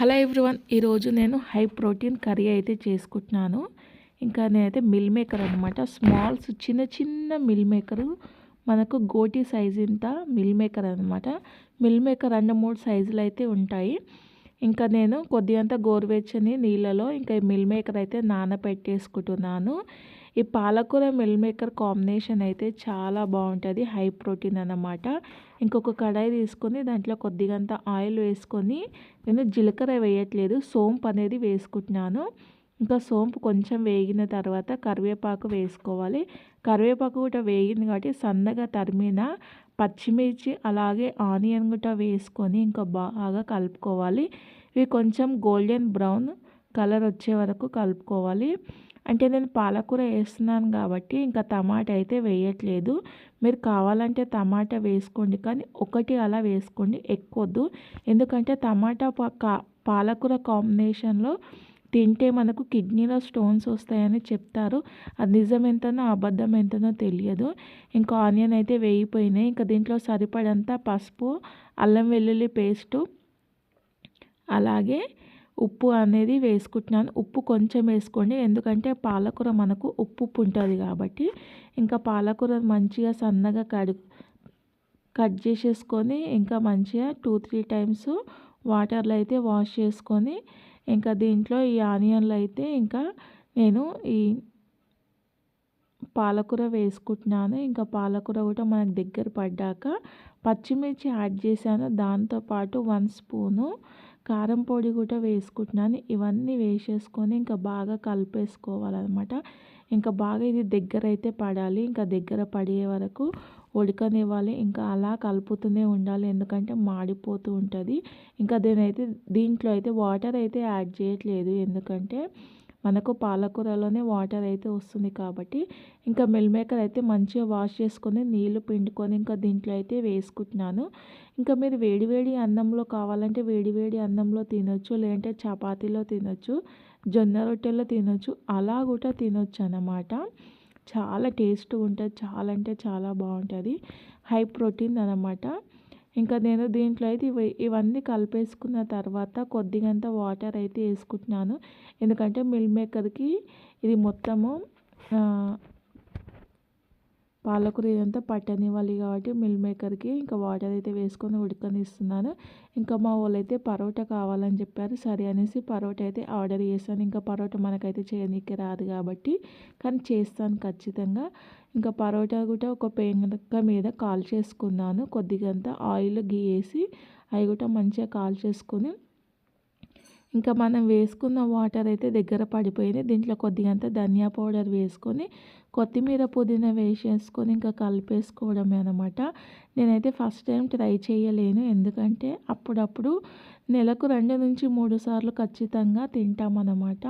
Hello everyone ఈరోజు నేను high protein curry అయితే చేసుకుంటున్నాను. ఇంకా నేనైతే మిల్ మేకర్ అనమాట స్మాల్స్ చిన్న చిన్న మిల్ మేకరు. మనకు గోటి సైజ్ ఇంత మిల్ మేకర్ అనమాట మిల్ మేకర్ రెండు మూడు సైజులు అయితే ఉంటాయి. ఇంకా నేను కొద్దిగంత గోరువెచ్చని నీళ్ళలో ఇంకా మిల్ మేకర్ అయితే నానబెట్టేసుకుంటున్నాను ఈ పాలకూర మిల్ మేకర్ కాంబినేషన్ అయితే చాలా బాగుంటుంది. హై ప్రోటీన్ అన్నమాట. ఇంకొక కడాయి తీసుకొని దాంట్లో కొద్దిగంత ఆయిల్ వేసుకొని నేను జీలకర్ర వేయట్లేదు. సోంపు అనేది వేసుకుంటున్నాను. ఇంకా సోంపు కొంచెం వేగిన తర్వాత కరివేపాకు వేసుకోవాలి. కరివేపాకు కూడా వేగింది కాబట్టి సన్నగా తరిమిన పచ్చిమిర్చి అలాగే ఆనియన్ కూడా వేసుకొని ఇంకా బాగా కలుపుకోవాలి. ఇవి కొంచెం గోల్డెన్ బ్రౌన్ కలర్ వచ్చే వరకు కలుపుకోవాలి. అంటే నేను పాలకూర వేస్తున్నాను కాబట్టి ఇంకా టమాటా అయితే వేయట్లేదు. మీరు కావాలంటే టమాటా వేసుకోండి కానీ ఒకటి అలా వేసుకోండి ఎక్కువద్దు. ఎందుకంటే టమాటా పాలకూర కాంబినేషన్లో తింటే మనకు కిడ్నీలో స్టోన్స్ వస్తాయని చెప్తారు. అది నిజం ఎంతనో అబద్ధం ఎంతనో తెలియదు. ఇంకా ఆనియన్ అయితే వేయిపోయినాయి. ఇంకా దీంట్లో సరిపడంత పసుపు అల్లం వెల్లుల్లి పేస్టు అలాగే ఉప్పు అనేది వేసుకుంటున్నాను. ఉప్పు కొంచెం వేసుకోండి. ఎందుకంటే పాలకూర మనకు ఉప్పు ఉప్పు ఉంటుంది కాబట్టి ఇంకా పాలకూర మంచిగా సన్నగా కడు కట్ చేసేసుకొని ఇంకా మంచిగా టూ త్రీ టైమ్స్ వాటర్లో అయితే వాష్ చేసుకొని ఇంకా దీంట్లో ఈ ఆనియన్లు అయితే ఇంకా నేను ఈ పాలకూర వేసుకుంటున్నాను. ఇంకా పాలకూర కూడా మనకు దగ్గర పడ్డాక పచ్చిమిర్చి యాడ్ చేశాను. దాంతోపాటు వన్ స్పూను కారం పొడి కూడా వేసుకుంటున్నాను. ఇవన్నీ వేసేసుకొని ఇంకా బాగా కలిపేసుకోవాలన్నమాట. ఇంకా బాగా ఇది దగ్గర అయితే పడాలి. ఇంకా దగ్గర పడే వరకు ఉడకనివ్వాలి. ఇంకా అలా కలుపుతూనే ఉండాలి. ఎందుకంటే మాడిపోతూ ఉంటుంది. ఇంకా దీనైతే దీంట్లో అయితే వాటర్ అయితే యాడ్ చేయట్లేదు. ఎందుకంటే మనకు పాలకూరలోనే వాటర్ అయితే వస్తుంది కాబట్టి ఇంకా మిల్ మేకర్ అయితే మంచిగా వాష్ చేసుకొని నీళ్ళు పిండుకొని ఇంకా దీంట్లో అయితే వేసుకుంటున్నాను. ఇంకా మీరు వేడివేడి అన్నంలో కావాలంటే వేడివేడి అన్నంలో తినొచ్చు లేదంటే చపాతీలో తినొచ్చు జొన్న రొట్టెలో తినొచ్చు అలా కూడా తినొచ్చు అన్నమాట. చాలా టేస్ట్ ఉంటుంది చాలా అంటే చాలా బాగుంటుంది. హై ప్రోటీన్ అనమాట ఇంకా నేను దీంట్లో అయితే ఇవి ఇవన్నీ కలిపేసుకున్న తర్వాత కొద్దిగంత వాటర్ అయితే వేసుకుంటున్నాను. ఎందుకంటే మిల్ మేకర్కి ఇది మొత్తము పాలకూర ఇదంతా పట్టనివ్వాలి కాబట్టి మిల్ మేకర్కి ఇంకా వాటర్ అయితే వేసుకొని ఉడకనిస్తున్నాను. ఇంకా మా వాళ్ళు అయితే పరోటా కావాలని చెప్పారు. సరే అనేసి పరోటా అయితే ఆర్డర్ చేశాను. ఇంకా పరోటా మనకైతే చేయనీకి రాదు కాబట్టి కానీ చేస్తాను ఖచ్చితంగా. ఇంకా పరోటా కూడా ఒక పెంక మీద కాల్ చేసుకున్నాను కొద్దిగంత ఆయిల్ గీసి అవి కూడా మంచిగా కాల్ చేసుకొని ఇంకా మనం వేసుకున్న వాటర్ అయితే దగ్గర పడిపోయింది. దీంట్లో కొద్దిగంత ధనియా పౌడర్ వేసుకొని కొత్తిమీర పుదీనా వేసేసుకొని ఇంకా కలిపేసుకోవడమే అనమాట నేనైతే ఫస్ట్ టైం ట్రై చేయలేను. ఎందుకంటే అప్పుడప్పుడు నెలకు రెండు నుంచి మూడు సార్లు ఖచ్చితంగా తింటామన్నమాట.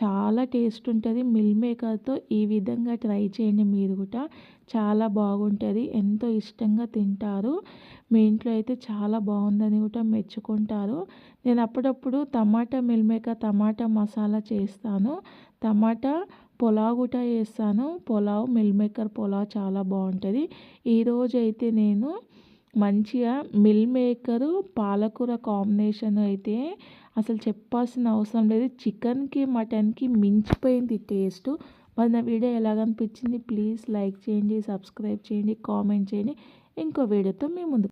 చాలా టేస్ట్ ఉంటుంది. మిల్ మేకర్తో ఈ విధంగా ట్రై చేయండి మీరు కూడా. చాలా బాగుంటుంది. ఎంతో ఇష్టంగా తింటారు. మీ ఇంట్లో అయితే చాలా బాగుందని కూడా మెచ్చుకుంటారు. నేను అప్పుడప్పుడు tomato meal maker tomato masala చేస్తాను. టమాటా పులావ్ కూడా చేస్తాను పులావ్ మిల్ మేకర్ పులావ్ చాలా బాగుంటుంది. ఈరోజు అయితే నేను మంచిగా మిల్ మేకరు పాలకూర కాంబినేషన్ అయితే అసలు చెప్పాల్సిన అవసరం లేదు. చికెన్కి మటన్కి మించిపోయింది టేస్ట్. మరి నా వీడియో ఎలాగనిపించింది ప్లీజ్ లైక్ చేయండి సబ్స్క్రైబ్ చేయండి కామెంట్ చేయండి. ఇంకో వీడియోతో మేము ముందు